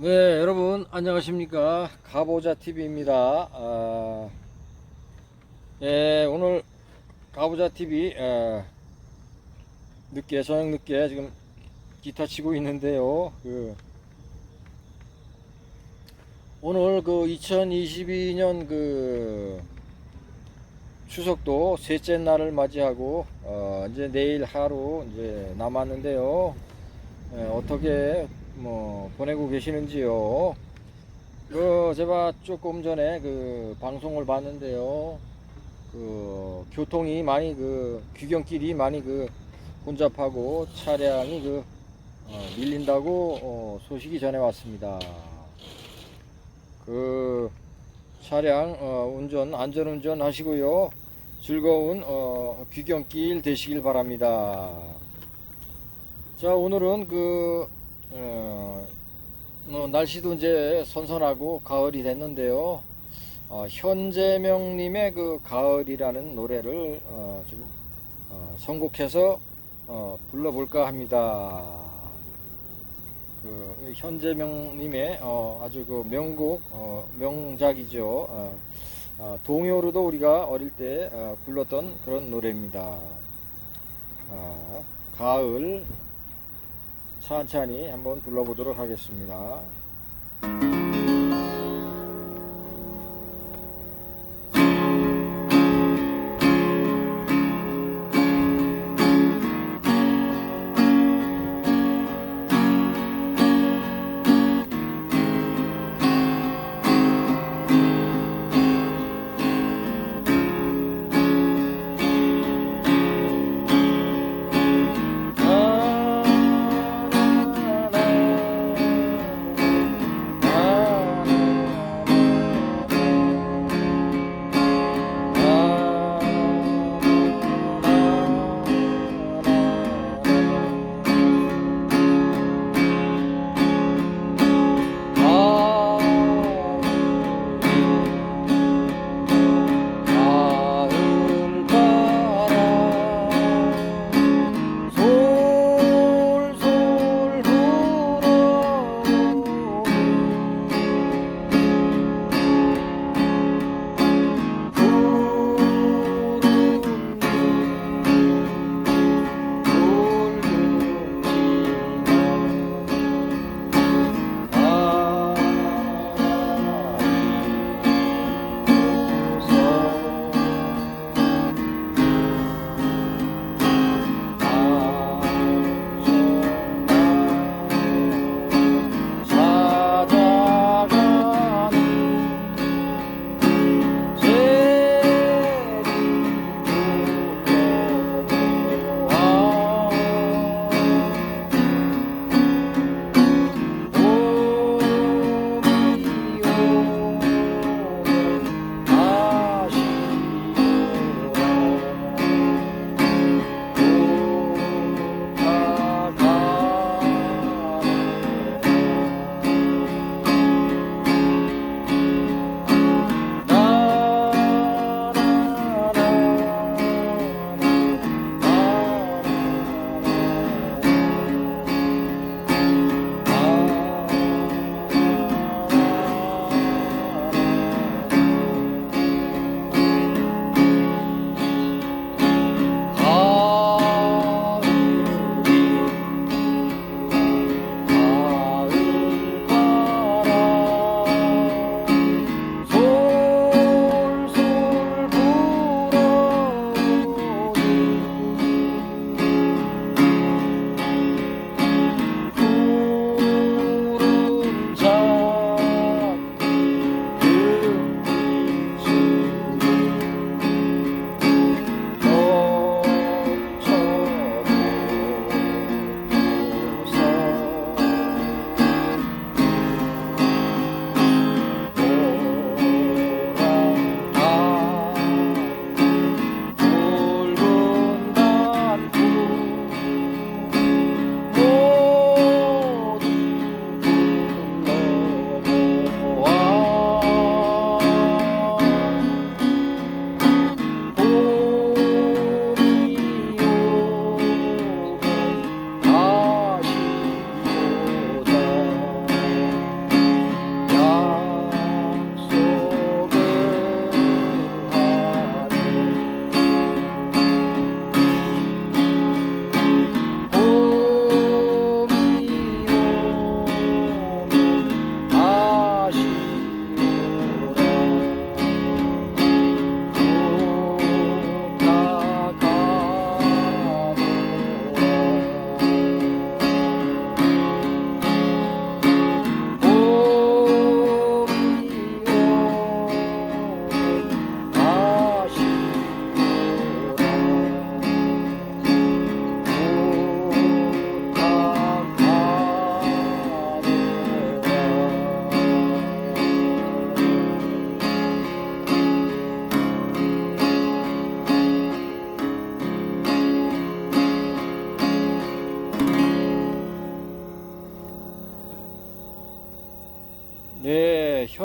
네, 여러분 안녕하십니까? 가보자 TV입니다. 아, 예, 오늘 가보자 TV 에, 늦게 저녁 늦게 지금 기타 치고 있는데요. 그 오늘 그 2022년 그 추석도 셋째 날을 맞이하고 어, 이제 내일 하루 이제 남았는데요. 예, 어떻게 뭐 보내고 계시는지요? 그 제가 조금 전에 그 방송을 봤는데요. 그 교통이 많이 그 귀경길이 많이 그 혼잡하고 차량이 그 어, 밀린다고 어, 소식이 전해 왔습니다. 그 차량 어, 운전 안전 운전 하시고요. 즐거운 어, 귀경길 되시길 바랍니다. 자 오늘은 그 어, 어, 날씨도 이제 선선하고 가을이 됐는데요. 어, 현재명님의 그 가을이라는 노래를 어, 좀 어, 선곡해서 어, 불러볼까 합니다. 그 현재명님의 어, 아주 그 명곡 어, 명작이죠. 어, 어, 동요로도 우리가 어릴 때 어, 불렀던 그런 노래입니다. 어, 가을 천천히 한번 불러보도록 하겠습니다.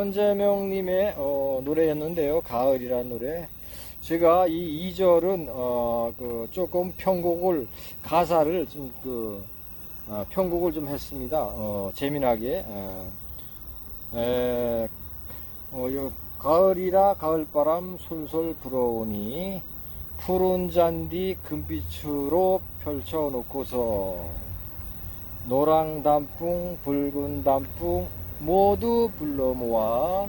현재명님의 어, 노래였는데요. 가을이라는 노래. 제가 이 2절은 어, 그 조금 편곡을 가사를 좀그 어, 편곡을 좀 했습니다. 어, 재미나게. 어, 에, 어, 요, 가을이라 가을바람 솔솔 불어오니 푸른 잔디 금빛으로 펼쳐놓고서 노랑 단풍 붉은 단풍 모두 불러 모아.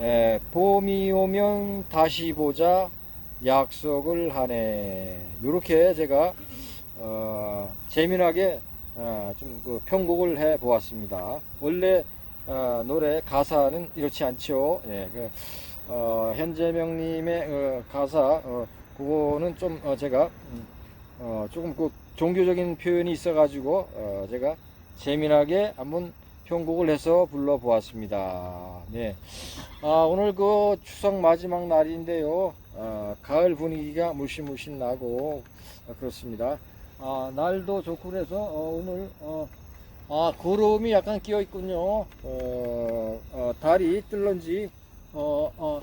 에, 봄이 오면 다시 보자 약속을 하네. 이렇게 제가 어, 재미나게 어, 좀그 편곡을 해 보았습니다. 원래 어, 노래 가사는 이렇지 않죠. 예, 그, 어, 현재명님의 어, 가사 어, 그거는 좀 어, 제가 음, 어, 조금 그 종교적인 표현이 있어 가지고 어, 제가 재미나게 한번 편곡을 해서 불러보았습니다. 네. 아, 오늘 그 추석 마지막 날인데요. 아, 가을 분위기가 물씬물씬 나고 아, 그렇습니다. 아, 날도 좋고 그래서 어, 오늘 어, 아, 구름이 약간 끼어 있군요. 어, 어, 달이 뜰런지 어, 어,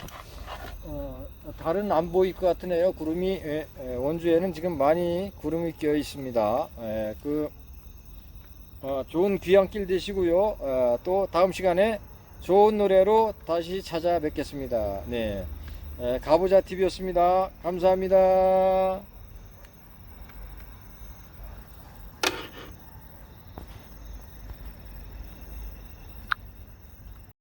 어, 달은 안 보일 것 같으네요. 구름이 예, 예, 원주에는 지금 많이 구름이 끼어 있습니다. 예, 그 어, 좋은 귀향길 되시고요. 어, 또 다음 시간에 좋은 노래로 다시 찾아뵙겠습니다. 네, 예, 가보자 TV였습니다. 감사합니다.